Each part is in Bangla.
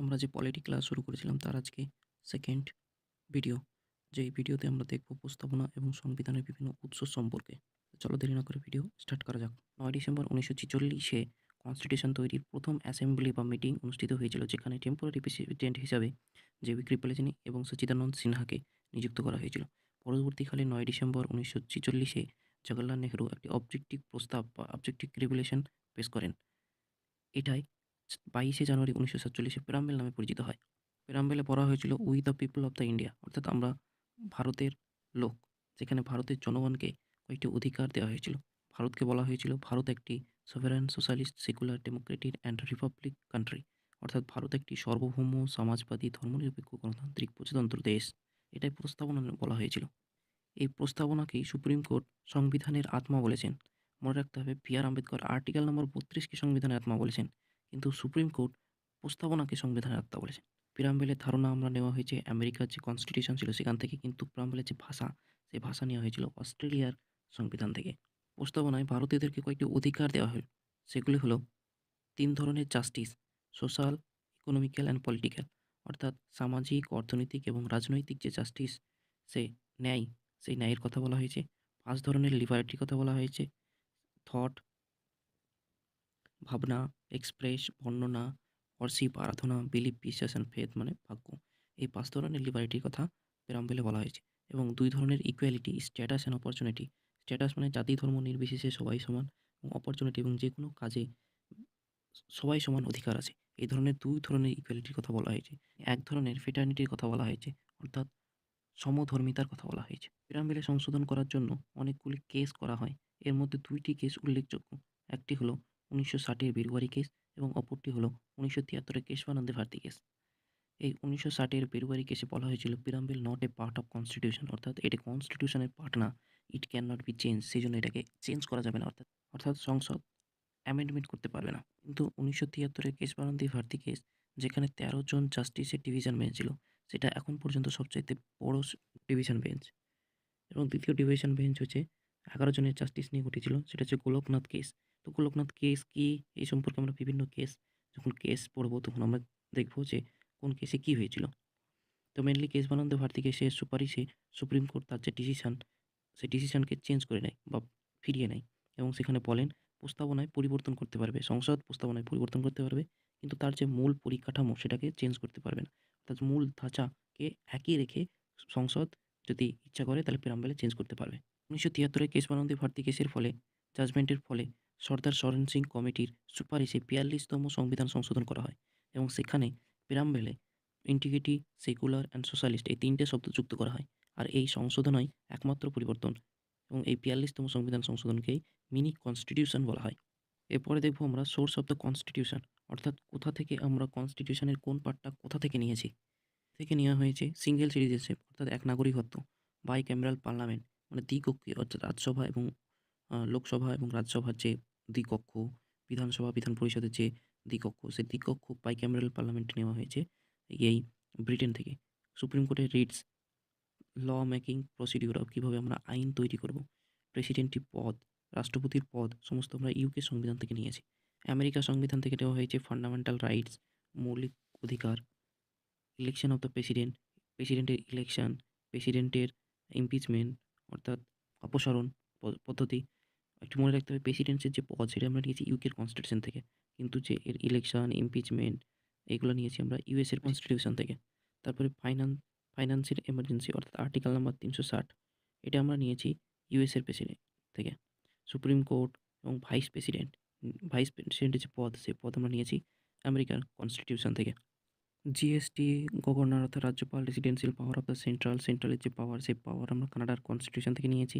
আমরা যে পলিটি ক্লাস শুরু করেছিলাম তার আজকে সেকেন্ড ভিডিও যেই ভিডিওতে আমরা দেখব উপস্থাপনা এবং সংবিধানের বিভিন্ন উৎস সম্পর্কে। চলো দেরি না করে ভিডিও স্টার্ট করা যাক। নয় ডিসেম্বর উনিশশো ছেচল্লিশে কনস্টিটিউশন তৈরির প্রথম অ্যাসেম্বলি বা মিটিং অনুষ্ঠিত হয়েছিল, যেখানে টেম্পোরারি প্রেসিডেন্ট হিসাবে জেবি কৃপালিনী এবং সচিদানন্দ সিনহাকে নিযুক্ত করা হয়েছিল। পরবর্তীকালে নয় ডিসেম্বর উনিশশো ছেচল্লিশে জওয়াহরলাল নেহরু একটি অবজেক্টিভ প্রস্তাব বা অবজেক্টিভ রেগুলেশন পেশ করেন। এটাই বাইশে জানুয়ারি উনিশশো সাতচল্লিশে প্যারাম্বেল নামে পরিচিত হয়। প্যারাম্বেলে পড়া হয়েছিল we the people of the India অর্থাৎ আমরা ভারতের লোক, যেখানে ভারতের জনগণকে কয়েকটি অধিকার দেওয়া হয়েছিল। ভারতকে বলা হয়েছিল, ভারত একটি sovereign socialist secular democratic and republic country অর্থাৎ ভারত একটি সার্বভৌম, সমাজবাদী, ধর্মনিরপেক্ষ, গণতান্ত্রিক, প্রজাতন্ত্র দেশ। এটাই প্রস্তাবনা বলা হয়েছিল। এই প্রস্তাবনাকেই সুপ্রিম কোর্ট সংবিধানের আত্মা বলেছেন। মনে রাখতে হবে B R Ambedkar article number বত্রিশকে সংবিধানের আত্মা বলেছেন। কিন্তু সুপ্রিম কোর্ট প্রস্তাবনাকে সংবিধানে আত্মা বলেছেন প্রিরাম্বেলের ধারণা আমরা নেওয়া হয়েছে, আমেরিকার যে কনস্টিটিউশন ছিল সেখান থেকে কিন্তু প্রিরাম্বেলের যে ভাষা সেই ভাষা নেওয়া হয়েছিল অস্ট্রেলিয়ার সংবিধান থেকে। প্রস্তাবনায় ভারতীয়দেরকে কয়েকটি অধিকার দেওয়া হয় সেগুলি হলো তিন ধরনের justice social economical and political অর্থাৎ সামাজিক, অর্থনৈতিক এবং রাজনৈতিক যে জাস্টিস সে ন্যায়, সেই ন্যায়ের কথা বলা হয়েছে। পাঁচ ধরনের লিবার্টির কথা বলা হয়েছে। থট ভাবনা এক্সপ্রেস বর্ণনা অর্শিপ আরাধনা বিলিপ বিশ্বাস অ্যান্ড ফেথ মানে ভাগ্য। এই পাঁচ ধরনের লিবার্টির কথা প্রেরাম্বেলে বলা হয়েছে এবং দুই ধরনের equality status and opportunity status মানে জাতি, ধর্ম, নির্বিশেষে সবাই সমান এবং অপরচুনিটি এবং যে কোনো কাজে সবাই সমান অধিকার আছে। এই ধরনের দুই ধরনের ইকুয়ালিটির কথা বলা হয়েছে। এক ধরনের ফেটার্নিটির কথা বলা হয়েছে, অর্থাৎ সমধর্মিতার কথা বলা হয়েছে। প্রেরাম্বেলে সংশোধন করার জন্য অনেকগুলি কেস করা হয়। এর মধ্যে দুইটি কেস উল্লেখযোগ্য। একটি হলো উনিশশো ষাটের বেরুয়ারি কেস এবং অপরটি হলো উনিশশো তিয়াত্তরের কেশবানন্দে ভারতী কেস এই উনিশশো ষাটের বেরুয়ারি কেসে বলা হয়েছিল preamble not a part of constitution অর্থাৎ এটি কনস্টিটিউশনের পার্ট না। It can not be change সেই জন্য এটাকে চেঞ্জ করা যাবে না, অর্থাৎ অর্থাৎ সংসদ অ্যামেন্ডমেন্ট করতে পারবে না। কিন্তু উনিশশো তিয়াত্তরের কেশবানন্দী ভারতী কেস যেখানে তেরো জন জাস্টিসের ডিভিশন বেঞ্চ ছিল, সেটা এখন পর্যন্ত সবচাইতে বড় ডিভিশন বেঞ্চ এবং দ্বিতীয় ডিভিশন বেঞ্চ হচ্ছে এগারো জনের জাস্টিস নিয়ে ঘটেছিল, সেটা হচ্ছে গোলকনাথ কেস তো গোলকনাথ কেস কি? এই সম্পর্কে আমরা বিভিন্ন কেস যখন কেস পড়ব তখন আমরা দেখব যে কোন কেসে কী হয়েছিল। তো মেনলি কেস বানন্দ ভারতী কেসের সুপারিশে সুপ্রিম কোর্ট তার যে ডিসিশান সেই ডিসিশানকে চেঞ্জ করে নেয় বা ফিরিয়ে নেয় এবং সেখানে বলেন প্রস্তাবনায় পরিবর্তন করতে পারবে, সংসদ প্রস্তাবনায় পরিবর্তন করতে পারবে, কিন্তু তার যে মূল পরিকাঠামো সেটাকে চেঞ্জ করতে পারবে না। মূল ধাঁচাকে একই রেখে সংসদ যদি ইচ্ছা করে তাহলে প্রেরাম্বেলে চেঞ্জ করতে পারবে। উনিশশো তিয়াত্তরে কেশবানন্দী ভারতী কেসের ফলে জাজমেন্টের ফলে সর্দার সরেন সিং কমিটির সুপারিশে বিয়াল্লিশতম সংবিধান সংশোধন করা হয় এবং সেখানে প্রেরাম্বেলে ইন্টিগ্রিটি সেকুলার অ্যান্ড সোশ্যালিস্ট এই তিনটে শব্দ যুক্ত করা হয়। আর এই সংশোধনই একমাত্র পরিবর্তন এবং এই বিয়াল্লিশতম সংবিধান সংশোধনকেই মিনি কনস্টিটিউশন বলা হয়। এরপরে দেখব আমরা সোর্স অফ দ্য কনস্টিটিউশন অর্থাৎ কোথা থেকে আমরা কনস্টিটিউশনের কোন পার্টটা কোথা থেকে নিয়েছি? থেকে নেওয়া হয়েছে সিঙ্গেল সিটিজেনশিপ অর্থাৎ এক নাগরিকত্ব বাই ক্যামেরাল পার্লামেন্ট মানে দ্বিকক্ষীয় অর্থাৎ রাজ্যসভা এবং লোকসভা এবং রাজ্যসভার যে দ্বিকক্ষ, বিধানসভা, বিধান পরিষদের যে দ্বিকক্ষ, সেই দ্বিকক্ষ বাই ক্যামেরাল পার্লামেন্টে নেওয়া হয়েছে এই ব্রিটেন থেকে। সুপ্রিম কোর্টের রিটস ল মেকিং প্রসিডিউর কীভাবে আমরা আইন তৈরি করব প্রেসিডেন্টের পদ, রাষ্ট্রপতির পদ, সমস্ত আমরা ইউকে সংবিধান থেকে নিয়েছি। আমেরিকা সংবিধান থেকে নেওয়া হয়েছে ফান্ডামেন্টাল রাইটস মৌলিক অধিকার ইলেকশন অফ দ্য প্রেসিডেন্ট প্রেসিডেন্টের ইলেকশন প্রেসিডেন্টের ইমপিচমেন্ট অর্থাৎ অপসারণ পদ্ধতি। একটু মনে রাখতে হবে প্রেসিডেন্সের যে পদ সেটা আমরা নিয়েছি ইউকের কনস্টিটিউশন থেকে। কিন্তু যে এর ইলেকশন ইমপিচমেন্ট এগুলো নিয়েছি আমরা ইউএসের কনস্টিটিউশন থেকে। তারপরে ফাইন্যান্স ফাইন্যান্সিয়াল এমার্জেন্সি অর্থাৎ আর্টিকেল নাম্বার তিনশো ষাট এটা আমরা নিয়েছি ইউএসের প্রেসিডেন্ট থেকে। সুপ্রিম কোর্ট এবং ভাইস প্রেসিডেন্ট ভাইস প্রেসিডেন্টের যে পদ সেই পদ আমরা নিয়েছি আমেরিকার কনস্টিটিউশন থেকে। জিএসটি গভর্নর অর্থাৎ রাজ্যপাল residential power of the central সেন্ট্রালের যে পাওয়ার সেই পাওয়ার আমরা কানাডার কনস্টিটিউশন থেকে নিয়েছি।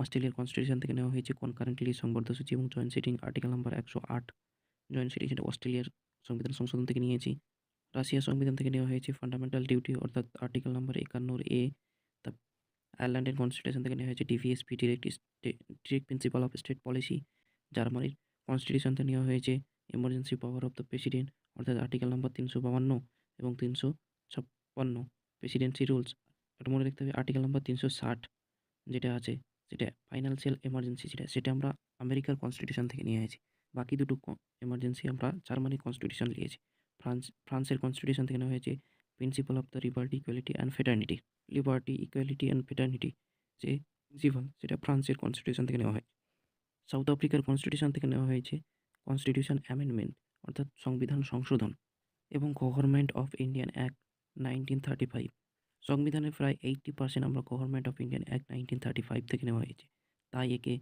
অস্ট্রেলিয়ার কনস্টিটিউশন থেকে নেওয়া হয়েছে। কনকারেন্টলি সংবর্ধসূচি এবং জয়েন্ট সিটিং আর্টিকেল নাম্বার একশো আট। জয়েন্ট সিটিং সেটা অস্ট্রেলিয়ার সংবিধান সংশোধন থেকে নিয়েছি। রাশিয়ার সংবিধান থেকে নেওয়া হয়েছে। ফান্ডামেন্টাল ডিউটি অর্থাৎ আর্টিকেল নাম্বার একান্নর এ। তা আয়ারল্যান্ডের কনস্টিটিউশন থেকে নেওয়া হয়েছে। DPSP direct direct principal of state policy জার্মানির কনস্টিটিউশন থেকে নেওয়া হয়েছে। Emergency power of the president অর্থাৎ আর্টিকেল নাম্বার তিনশো বাউান্ন এবং তিনশো ছাপ্পান্ন। প্রেসিডেন্সি রুলস এটা মনে রাখতে হবে আর্টিকেল নাম্বার তিনশো ষাট যেটা আছে, সেটা ফাইন্যান্সিয়াল এমার্জেন্সি যেটা, সেটা আমরা আমেরিকার কনস্টিটিউশন থেকে নিয়ে এসেছি বাকি দুটো এমার্জেন্সি আমরা জার্মানি কনস্টিটিউশন নিয়েছি ফ্রান্স, ফ্রান্সের কনস্টিটিউশন থেকে নেওয়া হয়েছে principal of the liberty equality and fraternity liberty equality and fraternity যে প্রিন্সিপাল সেটা ফ্রান্সের কনস্টিটিউশন থেকে নেওয়া হয় সাউথ আফ্রিকার কনস্টিটিউশন থেকে নেওয়া হয়েছে কনস্টিটিউশন অ্যামেন্ডমেন্ট অর্থাৎ সংবিধান সংশোধন এবং government of Indian act nineteen thirty five সংবিধানের প্রায় এইট্টি পার্সেন্ট আমরা government of Indian act nineteen thirty five থেকে নেওয়া হয়েছে। তাই একে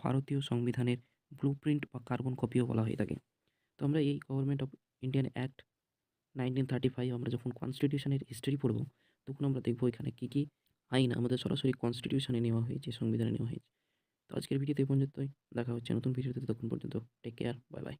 ভারতীয় সংবিধানের ব্লু প্রিন্ট বা কার্বন কপিও বলা হয়ে থাকে। তো আমরা এই government of Indian act nineteen thirty five আমরা যখন কনস্টিটিউশনের হিস্ট্রি পড়ব, তখন আমরা দেখব এখানে কী কী আইন আমাদের সরাসরি কনস্টিটিউশনে নেওয়া হয়েছে, সংবিধানে নেওয়া হয়েছে। তো আজকের ভিডিওতে পর্যন্তই। দেখা হচ্ছে নতুন ভিডিওতে তখন পর্যন্ত টেক কেয়ার বাই বাই